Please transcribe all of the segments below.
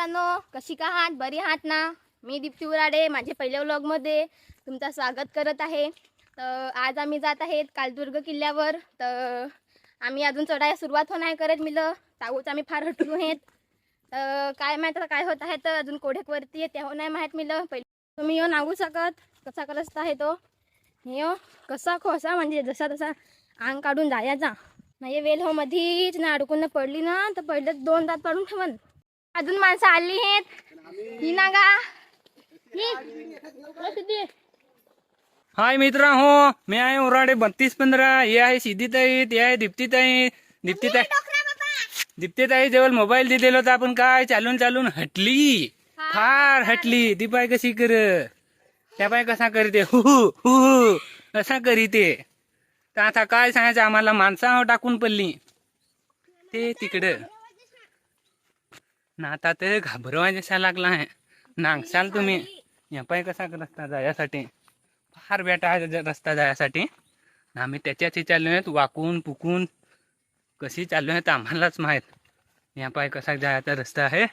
मित्रांनो कशी का आहात बरी आहात ना? मी दीप्ती उराडे माझे पहिल्या व्लॉगमध्ये तुमचं स्वागत करत आहे. तर आज आम्ही जात आहेत कालदुर्ग किल्ल्यावर. तर आम्ही अजून चढायला सुरुवात होणार करत मिलं. ताऊच आम्ही फार हटलो आहेत. तर काय माहीत काय होत आहे तर अजून कोढेकवरती आहे हो नाही माहीत मिलं. पहिले तुम्ही येऊन नागू शकत. कसा करत आहे तो? यो हो, कसा खोसा म्हणजे जसा तसा अंग काढून जायचा नाही वेल हो मधीच ना अडकून पडली ना तर पहिले दोन दात पाडून ठेवन. अजून माणसं आली आहेत. ही. ना गा. हाय मित्र हो मी आहे उराडे बत्तीस पंधरा. हे आहे सिद्धीताई ते आहे दीप्तीताई. दीप्तीताई दीप्तीताई जवळ मोबाईल दिलेला होता. आपण काय चालून चालून हटली. फार हटली. ती पाय कशी कर? त्या पाय कसा करते? हु हु हु हु. कसा करीते? तर आता काय सांगायचं? आम्हाला माणसा टाकून पडली. ते तिकडं. ना आता ते घाबरवा जसा लागला आहे. नांगशाल तुम्ही. या पाय कसा रस्ता जायसाठी? फार बेटा रस्ता जायसाठी. आम्ही त्याच्याच हे चाललो आहेत वाकून पुकून कशी चाललो आहेत आम्हालाच माहीत. या पाय कसा जायचा रस्ता आहे.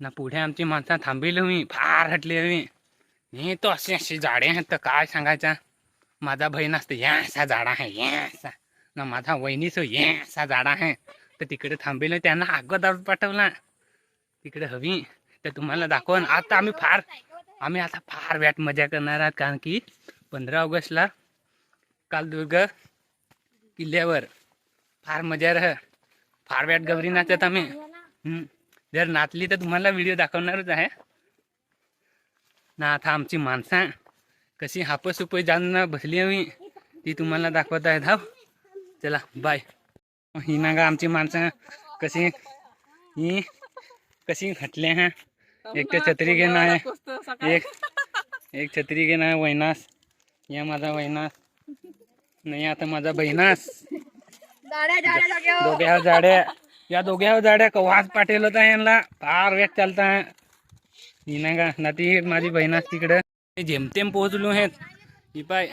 ना पुढे आमची माणसं थांबली मी फार हटली हवी हे तो अशी अशी झाडे आहेत तर काय सांगायचा? माझा बहीण असतो या असा झाडा आहे या असा. ना माझा वहिनीच या असा झाडा आहे. तर तिकडे थांबेलो त्यांना अगोदर पाठवला. तिकडे हवी तर तुम्हाला दाखवून. आता आम्ही फार आम्ही आता फार व्याट मजा करणार आहात कारण की पंधरा ऑगस्टला कालदुर्ग किल्ल्यावर फार मजा रह फार व्याट गौरी नाचत आम्ही. जर नाचली तर तुम्हाला व्हिडिओ दाखवणारच आहे. ना आता आमची माणसं कशी हापस उपय बसली हवी ती तुम्हाला दाखवत आहे धाव चला बाय. ही ना गा आमची माणसं कशी ही कशी हटले हैं? एक तर छत्री घेणं आहे. एक एक छत्री घेणं आहे वैनास. या माझा वैनास. नाही आता माझा बहिणास. दोघ्या जाड्या. या दोघ्या जाड्या कवाच पाठेल होता यांना? फार वेग चालता नाही का? ना ती माझी बहिणास तिकडं. ते जेमतेम पोहोचलो आहेत. ही पाय.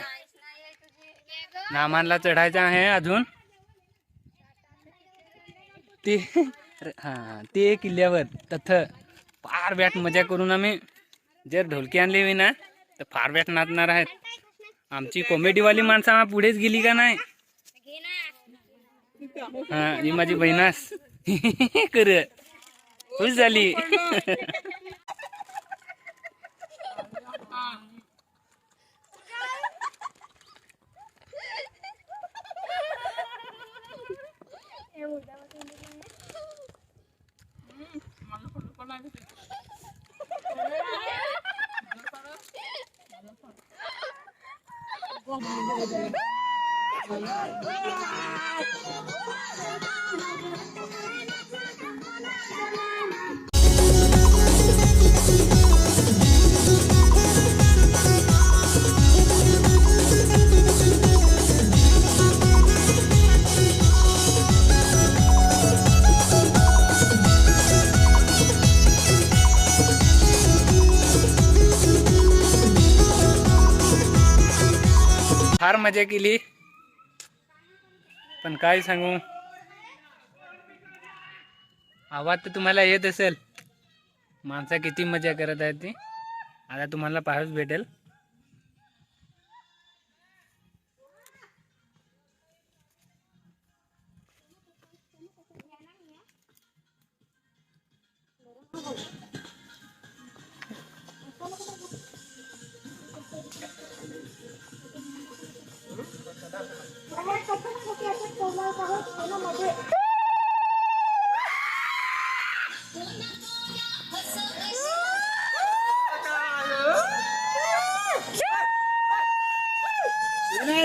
नामानला चढायचं आहे अजून. ते हा ते किल्ल्यावर तथ फार बॅट मजा करून आम्ही जर ढोलकी आणली मी ना तर फार बॅट नाचणार आहेत. आमची कॉमेडीवाली माणसं आम्हा पुढेच गेली का नाही? हा ही माझी बहिणास. कर खुश झाली. फार मजा केली. पण काय सांगू? आवाज तर तुम्हाला येत असेल. माणसं किती मजा करत आहे ती. आता तुम्हाला पाहच भेटेल.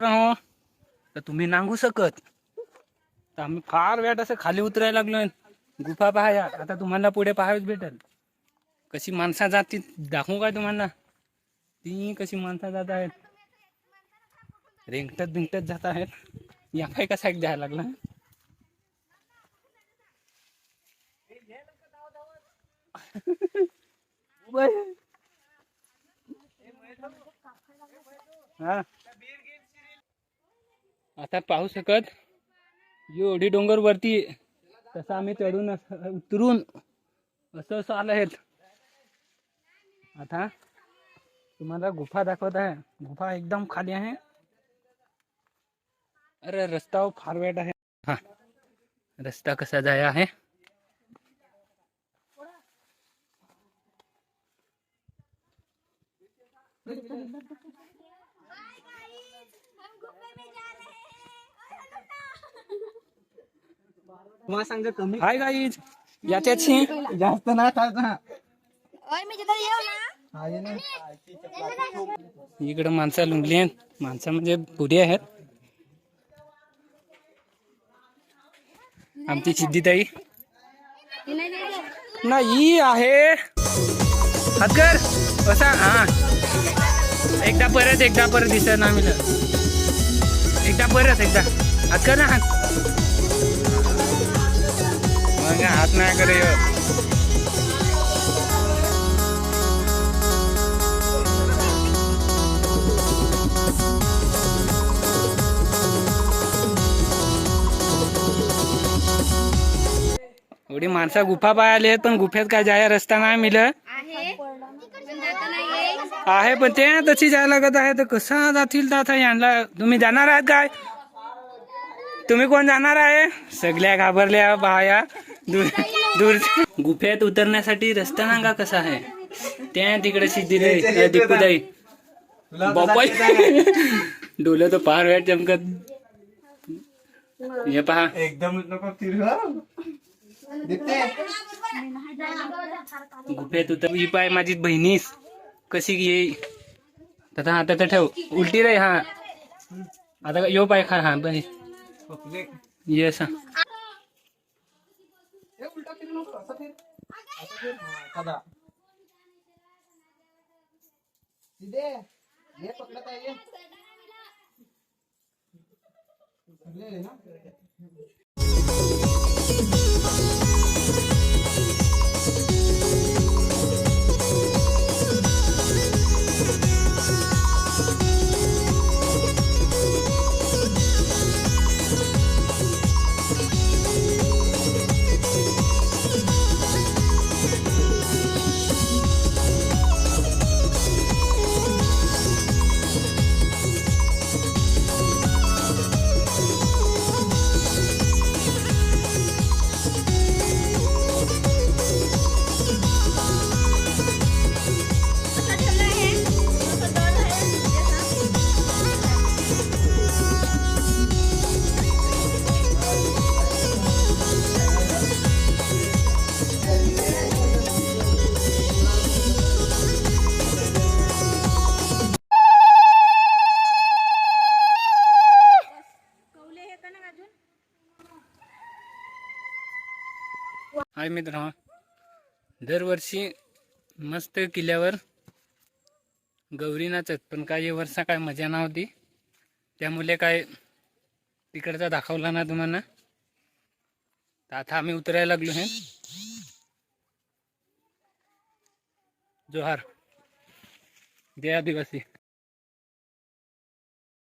हो? तर तुम्ही नांगू शकत. तर आम्ही फार वेळ असं खाली उतरायला लागलो गुफा पाहाया आता तुम्हाला पुढे पाहावीच भेटेल. कशी माणसा जात ती दाखवू काय तुम्हाला? ती कशी माणसा जात आहेत. रेंगटत बिंगटत जात आहेत. या काय कसा एक द्यायला लागला? हा. आता पहू सकत शकत ओढ़ी डोंगर वरती चढून उतरून असं असं आलं आता तुम्हारा गुफा दाखवत आहे. गुफा एकदम खाली है अरे रस्ता फार वेट है हा. रस्ता कसा जाया आहे? तुम्हाला सांगतो कमी. हाय गाईज याच्याची जास्त नाही खायचा ओय मी तिथं येऊ ना. हा ये ना. इकडे माणसं लुंगली आहेत. माणसं म्हणजे बुढी आहेत. आमची सिद्धिताई. नाही आहे. हातकर असा हा. एकदा परत एकदा परत दिसत ना आम्ही एकदा परत एकदा. हात कर ना हात मग हात नाही करे. एवढी माणसं गुफा पाहिले पण गुफेत काय जाया रस्ता नाही मिळत. आहे पण ते तशी जायला लागत आहे तर कसं जातील तर आता यांना तुम्ही जाणार आहात काय? तुम्ही कोण जाणार आहे? सगळ्या घाबरल्या बाया. दूर दूर गुफेत उतरण्यासाठी रस्ता नांगा कसा आहे? त्या तिकडे सिद्धी दिपूदाई. बापाई डोलं तर फार वेळ चमकत. हे पहा. एकदम गुफेत उतर ही पाय माझी बहिणीस. कशी येई? आता आता तर ठेव. उलटी रे हा. आता यो पाय खा हा बरी पपले ये असा ए उलटा फिरू नको असं फिर असं फिर हा, सदा सीधे ये पकडत आहे ये पकडले ना हाय मित्र दरवर्षी मस्त किल्ल्यावर गौरी नाचत पण काही वर्षा काय मजा नव्हती. त्यामुळे काय तिकडचा दाखवला ना तुम्हाला. तर आता आम्ही उतरायला लागलो हे. जोहार. जय आदिवासी.